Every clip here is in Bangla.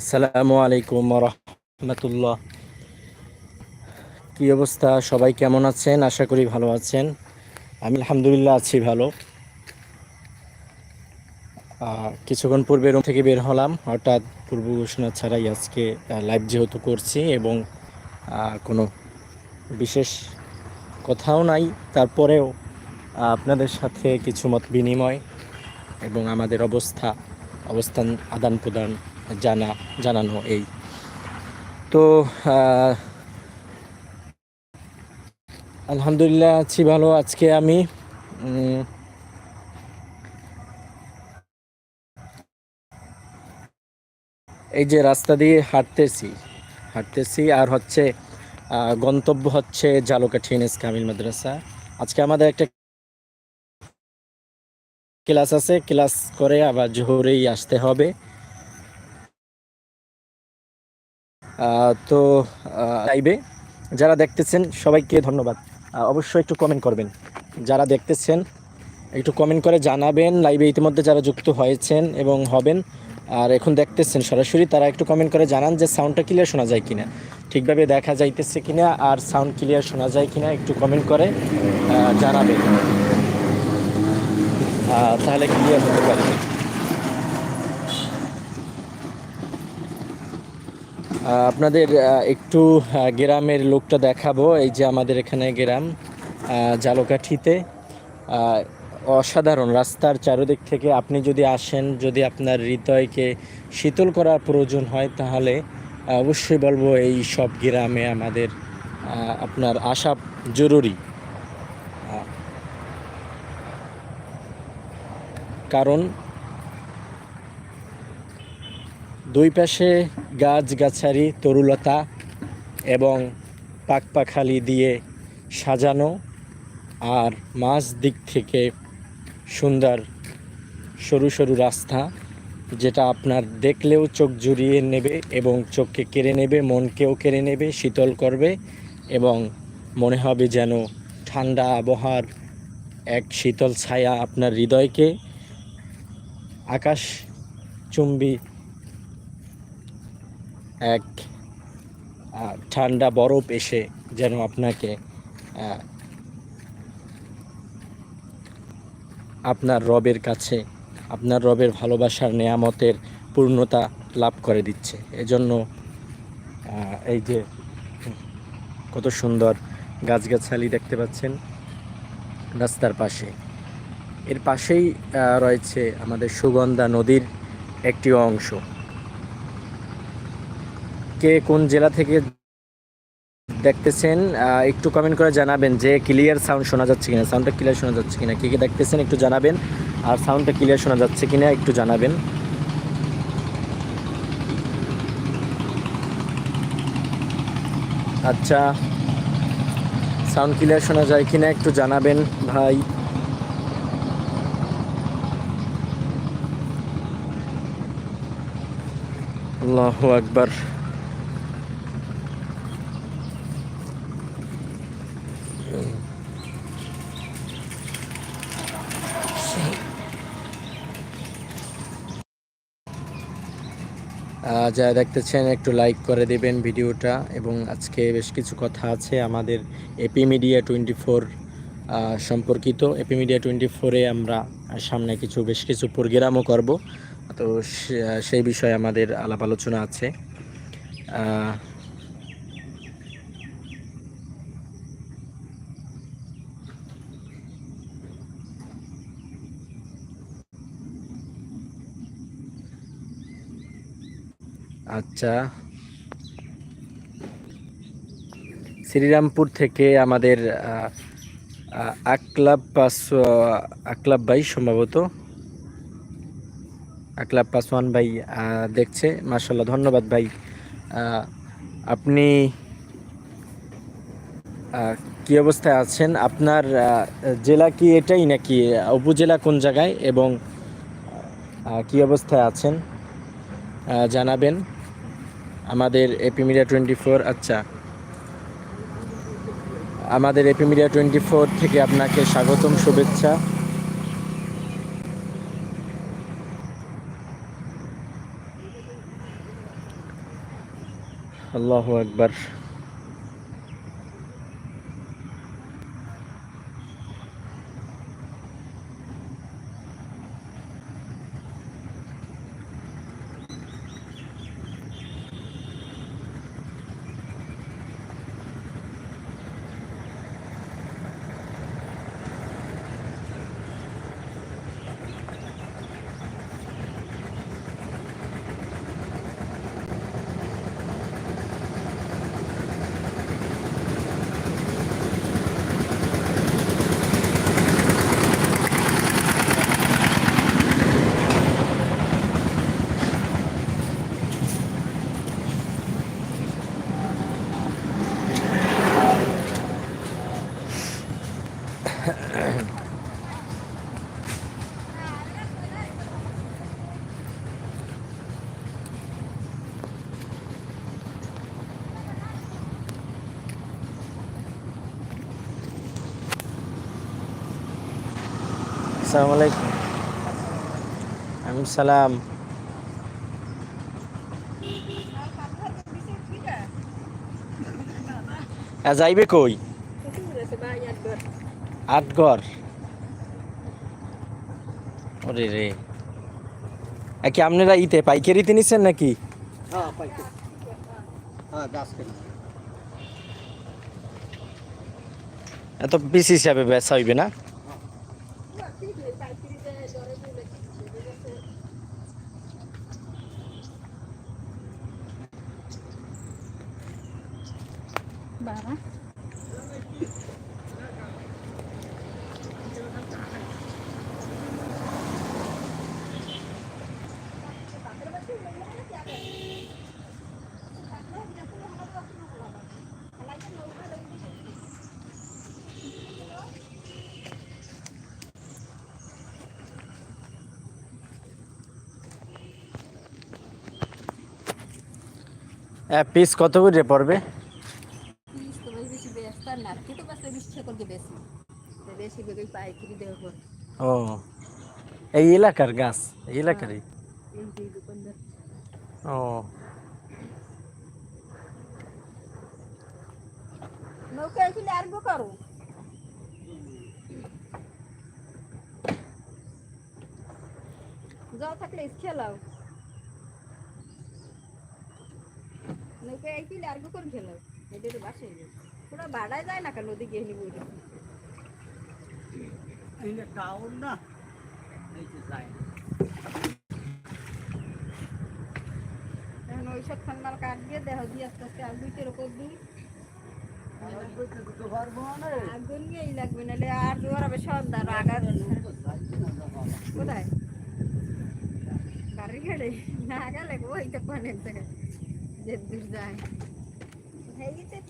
আসসালামু আলাইকুম রহমতুল্লাহ। কি অবস্থা? সবাই কেমন আছেন? আশা করি ভালো আছেন। আমি আলহামদুলিল্লাহ আছি ভালো। কিছুক্ষণ পূর্বে রুম থেকে বের হলাম। হঠাৎ পূর্ব ঘোষণা ছাড়াই আজকে লাইভ যেহেতু করছি এবং কোনো বিশেষ কথাও নাই। তারপরেও আপনাদের সাথে কিছু মত বিনিময় এবং আমাদের অবস্থা, অবস্থান আদান প্রদান জানা, জানানো এই। তো আলহামদুলিল্লাহ আছি ভালো, আজকে আমি এই যে রাস্তা দিয়ে হাঁটতেছি হাঁটতেছি আর হচ্ছে গন্তব্য হচ্ছে জালকাঠি এনএস কামিল মাদ্রাসা। আজকে আমাদের একটা ক্লাস আছে, ক্লাস করে আবার জোহরেই আসতে হবে। তো লাইভে যারা দেখতেছেন, সবাইকে ধন্যবাদ। অবশ্যই একটু কমেন্ট করবেন। যারা দেখতেছেন, একটু কমেন্ট করে জানাবেন লাইভে ইতিমধ্যে যারা যুক্ত হয়েছেন এবং হবেন, আর এখন দেখতেছেন সরাসরি, তারা একটু কমেন্ট করে জানান যে সাউন্ডটা ক্লিয়ার শোনা যায় কিনা। ঠিকভাবে দেখা যাইতেছে কিনা, আর সাউন্ড ক্লিয়ার শোনা যায় কিনা, একটু কমেন্ট করে জানাবেন। তাহলে ক্লিয়ার হতে পারে। আপনাদের একটু গ্রামের লোকটা দেখাবো। এই যে আমাদের এখানে গ্রাম জালকাঠিতে। অসাধারণ রাস্তার চারিদিক থেকে আপনি যদি আসেন, যদি আপনার হৃদয়কে শীতল করার প্রয়োজন হয়, তাহলে অবশ্যই বলব এই সব গ্রামে আমাদের আপনার আসা জরুরি। কারণ দুই পাশে গাছগাছালি তরুলতা এবং পাকপাখালি দিয়ে সাজানো আর মাঝ দিক থেকে সুন্দর সরু সরু রাস্তা যেটা আপনার দেখলেও চোখ জুড়িয়ে নেবে এবং চোখকে কেড়ে নেবে, মনকেও কেড়ে নেবে, শীতল করবে এবং মনে হবে যেন ঠান্ডা আবহাওয়ার এক শীতল ছায়া আপনার হৃদয়কে আকাশ চুম্বি এক ঠান্ডা বরফ এসে যেন আপনাকে আপনার রবের কাছে, আপনার রবের ভালোবাসার নেয়ামতের পূর্ণতা লাভ করে দিচ্ছে। এজন্য এই যে, কত সুন্দর গাছগাছালি দেখতে পাচ্ছেন রাস্তার পাশে। এর পাশেই রয়েছে আমাদের সুগন্ধা নদীর একটি অংশ। কে কোন জেলা থেকে দেখতেছেন একটু কমেন্ট করে জানাবেন যে ক্লিয়ার সাউন্ড শোনা যাচ্ছে কিনা সাউন্ডটা ক্লিয়ার শোনা যাচ্ছে কিনা, কে কে দেখতেছেন একটু জানাবেন, আর সাউন্ডটা ক্লিয়ার শোনা যাচ্ছে কিনা একটু জানাবেন। আচ্ছা সাউন্ড ক্লিয়ার শোনা যায় কিনা একটু জানাবেন ভাই। আল্লাহু আকবার। যারা দেখতেছেন, একটু লাইক করে দেবেন ভিডিওটা। এবং আজকে বেশ কিছু কথা আছে আমাদের এপি মিডিয়া টোয়েন্টি ফোর সম্পর্কিত। এপি মিডিয়া টোয়েন্টি ফোরে আমরা সামনে কিছু, বেশ কিছু প্রোগ্রামও করব। তো সেই বিষয়ে আমাদের আলাপ আলোচনা আছে। আচ্ছা। শ্রীরামপুর থেকে আমাদের আকলাব পাস আকলাব ভাই সম্ভবত। আকলাব পাসওয়ান ভাই দেখছে। মার্শাল্লাহ ধন্যবাদ ভাই। আপনি কি অবস্থায় আছেন? আপনার জেলা কি এটাই নাকি? উপজেলা কোন জায়গায়? এবং কি অবস্থায় আছেন? জানাবেন। আমাদের এপি মিডিয়া টোয়েন্টি ফোর আচ্ছা। আমাদের এপি মিডিয়া টোয়েন্টি ফোর থেকে আপনাকে স্বাগতম, শুভেচ্ছা। আল্লাহ আকবার। আসসালামু আলাইকুম। আমি সালাম। যাইবে কই? আটগড় ওরে রে। কি আপনারা ইতে পাইকারিতে নিচ্ছেন নাকি? হ্যাঁ হ্যাঁ এত পিস হিসাবে বেচা হইবে না বাবা পিস কত করে পড়বে পিস তো বেশি বেশি ব্যস্ত আর নারকি তো বাস বিশ টাকা করে বেশি তো বেশি করে পাইকারি দেওয়া পর। ও এই এলাকার গাছ এই এলাকারই? এই যে দোকানদার। ও। নৌকা এখানে আর গো করো। যাও থাকলে খেলাও। নৌকা এখানে আর করে খেলাও এটা তো বাসে পুরো বাড়ায় যায় না কেন? এই যে টাউন না এই যে যায় এখন ওইসব ঠান্ডার কাঠ দিয়ে দেহ দিয়ে আস্তে আস্তে আগুন এরকম দিই। আগুন নিয়েই লাগবে নাহলে আর জোয়ার হবে সন্ধ্যা আগার কোথায়? গেলে? না গেলে ওই তো পানের থেকে যে দূর যায়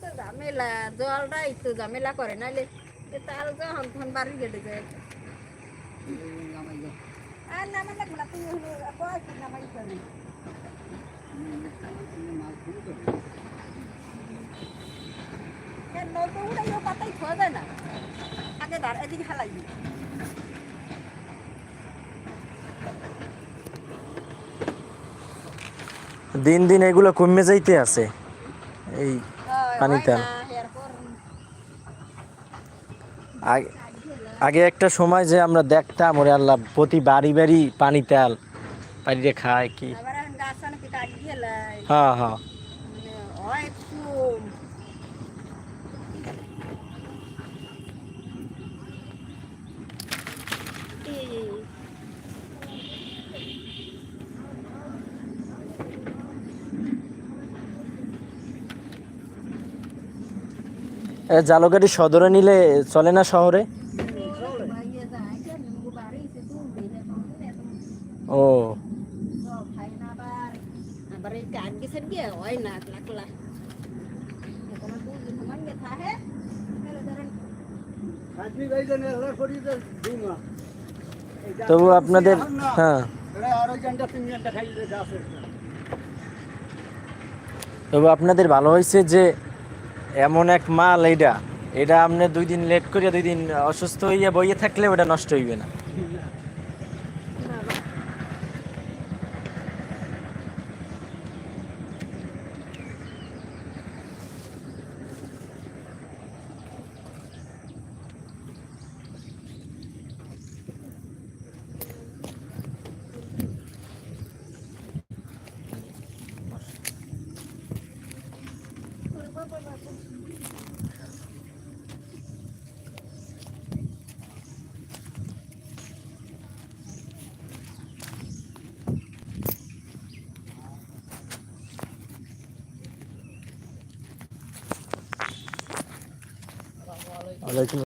তো ঝামেলা জলটাই তো ঝামেলা করে নাহলে এ তার যখন তখন বাড়ি গেলে যায়। না পাতাই যায় না। আগে দাঁড়, এদিকে হালাই দিই। দিন দিন এগুলো কমে যাইতে আছে। এই পানিতে আগে আগে একটা সময় যে আমরা দেখতাম ওরে আল্লাহ প্রতি বাড়ি বাড়ি পানি তেল পানিতে খায় কি? হ্যাঁ হ্যাঁ। মানে হয় একটু এ জালগাড়ি সদরে নিলে চলে না শহরে? ও। তবু আপনাদের হ্যাঁ। তবু আপনাদের ভালো হয়েছে যে এমন এক মাল এইটা এটা আপনি দুই দিন লেট করিয়া দুই দিন অসুস্থ হইয়া বইয়ে থাকলে ওটা নষ্ট হইবে না। ওয়ালাইকুম